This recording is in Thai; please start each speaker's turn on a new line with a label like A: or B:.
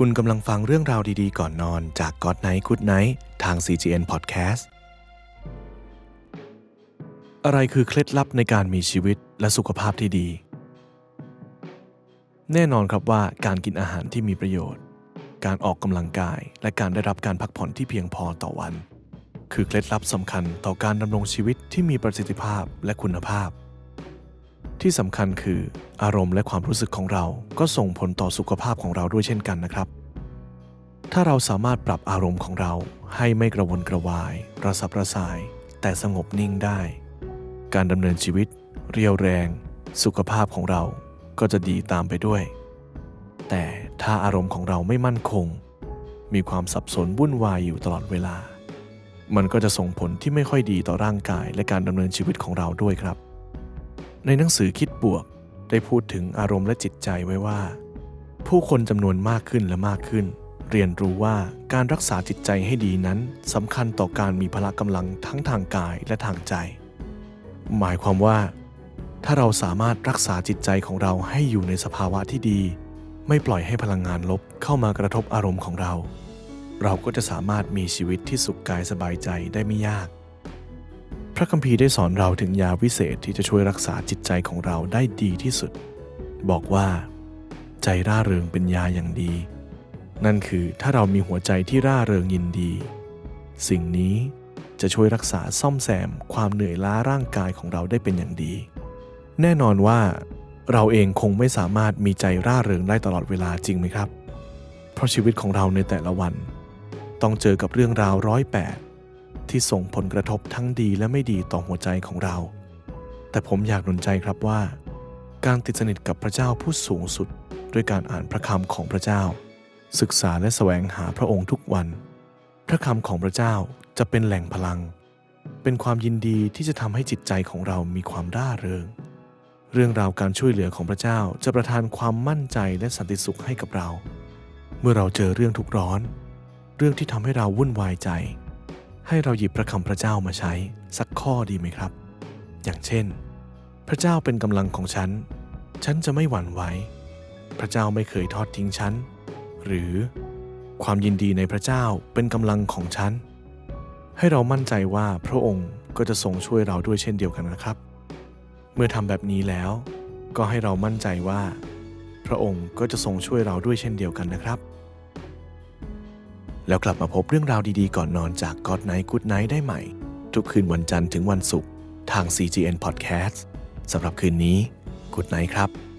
A: คุณกำลังฟังเรื่องราวดีๆ ก่อนนอนจาก God Night Good Night ทาง CGN Podcast อะไรคือเคล็ดลับในการมีชีวิตและสุขภาพที่ดี แน่นอนครับว่าการกินอาหารที่มีประโยชน์ การออกกำลังกาย และการได้รับการพักผ่อนที่เพียงพอต่อวัน คือเคล็ดลับสำคัญต่อการดำรงชีวิตที่มีประสิทธิภาพและคุณภาพ ที่สำคัญคืออารมณ์และความรู้สึกของเราก็ส่งผลต่อสุขภาพของเราด้วยเช่นกันนะครับ ถ้าเราสามารถปรับอารมณ์ของเราให้ไม่กระวนกระวาย ระสับระสาย แต่สงบนิ่งได้ การดำเนินชีวิต เรียวแรง สุขภาพของเราก็จะดีตามไปด้วย แต่ถ้าอารมณ์ของเราไม่มั่นคง มีความสับสนวุ่นวายอยู่ตลอดเวลา มันก็จะส่งผลที่ไม่ค่อยดีต่อร่างกายและการดำเนินชีวิตของเราด้วยครับ ในหนังสือคิดบวก ได้พูดถึงอารมณ์และจิตใจไว้ว่า ผู้คนจำนวนมากขึ้นและมากขึ้น เรียนรู้ว่าการรักษาจิตใจให้ดีนั้นสำคัญต่อการมีพละกำลังทั้งทางกายและทางใจ หมายความว่า ถ้าเราสามารถรักษาจิตใจของเราให้อยู่ในสภาวะที่ดี ไม่ปล่อยให้พลังงานลบเข้ามากระทบอารมณ์ของเรา เราก็จะสามารถมีชีวิตที่สุขกายสบายใจได้ไม่ยาก พระคัมภีร์ได้สอนเราถึงยาวิเศษที่จะช่วยรักษาจิตใจของเราได้ดีที่สุด บอกว่า ใจร่าเริงเป็นยาอย่างดี นั่นคือถ้าเรามีหัวใจที่ร่าเริงยินดี สิ่งนี้จะช่วยรักษาซ่อมแซมความเหนื่อยล้าร่างกายของเราได้เป็นอย่างดี แน่นอนว่า เราเองคงไม่สามารถมีใจร่าเริงได้ตลอดเวลาจริงไหมครับ เพราะชีวิตของเราในแต่ละวัน ต้องเจอกับเรื่องราวร้อยแปด ที่ส่งผลกระทบทั้งดีและไม่ดีต่อหัวใจของเรา แต่ผมอยากหนุนใจครับว่า การติดสนิทกับพระเจ้าผู้สูงสุด ด้วยการอ่านพระคำของพระเจ้า ศึกษาและแสวงหาพระองค์ทุกวัน พระคำของพระเจ้าจะเป็นแหล่งพลัง เป็นความยินดีที่จะทำให้จิตใจของเรามีความร่าเริง เรื่องราวการช่วยเหลือของพระเจ้าจะประทานความมั่นใจและสันติสุขให้กับเรา เมื่อเราเจอเรื่องทุกข์ร้อน เรื่องที่ทำให้เราวุ่นวายใจ ให้เราหยิบพระคำพระเจ้ามาใช้สักข้อดีไหมครับ อย่างเช่น พระเจ้าเป็นกำลังของฉัน ฉันจะไม่หวั่นไหว พระเจ้าไม่เคยทอดทิ้งฉัน หรือความยินดีในพระเจ้าเป็นกำลังของฉัน ให้เรามั่นใจว่าพระองค์ก็จะทรงช่วยเราด้วยเช่นเดียวกันนะครับ เมื่อทำแบบนี้แล้ว ก็ให้เรามั่นใจว่า พระองค์ก็จะทรงช่วยเราด้วยเช่นเดียวกันนะครับ แล้วกลับมาพบเรื่องราวดีๆก่อนนอนจาก God Night Good Night ได้ใหม่ ทุกคืนวันจันทร์ถึงวันศุกร์ทาง CGN Podcast สำหรับคืนนี้ Good Night ครับ